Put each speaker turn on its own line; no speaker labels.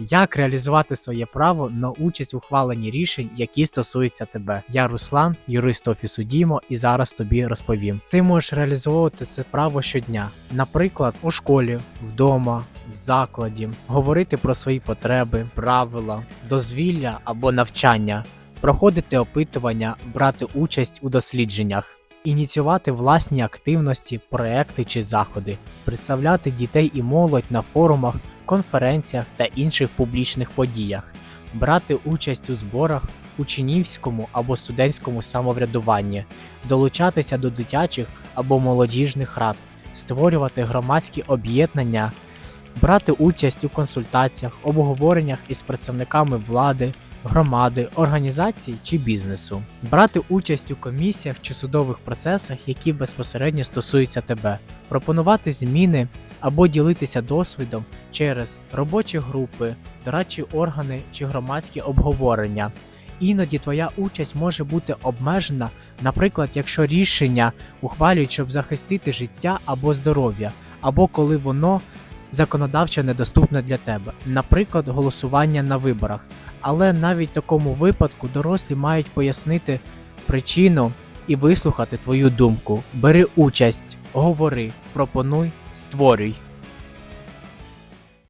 Як реалізувати своє право на участь в ухваленні рішень, які стосуються тебе? Я Руслан, юрист офісу Дімо, і зараз тобі розповім. Ти можеш реалізовувати це право щодня, наприклад, у школі, вдома, в закладі, говорити про свої потреби, правила, дозвілля або навчання, проходити опитування, брати участь у дослідженнях. Ініціювати власні активності, проекти чи заходи, представляти дітей і молодь на форумах, конференціях та інших публічних подіях, брати участь у зборах, учнівському або студентському самоврядуванні, долучатися до дитячих або молодіжних рад, створювати громадські об'єднання, брати участь у консультаціях, обговореннях із представниками влади, громади, організацій чи бізнесу, брати участь у комісіях чи судових процесах, які безпосередньо стосуються тебе, пропонувати зміни або ділитися досвідом через робочі групи, дорадчі органи чи громадські обговорення. Іноді твоя участь може бути обмежена, наприклад, якщо рішення ухвалюють, щоб захистити життя або здоров'я, або коли воно законодавчо недоступне для тебе, наприклад, голосування на виборах. Але навіть в такому випадку дорослі мають пояснити причину і вислухати твою думку. Бери участь, говори, пропонуй, створюй.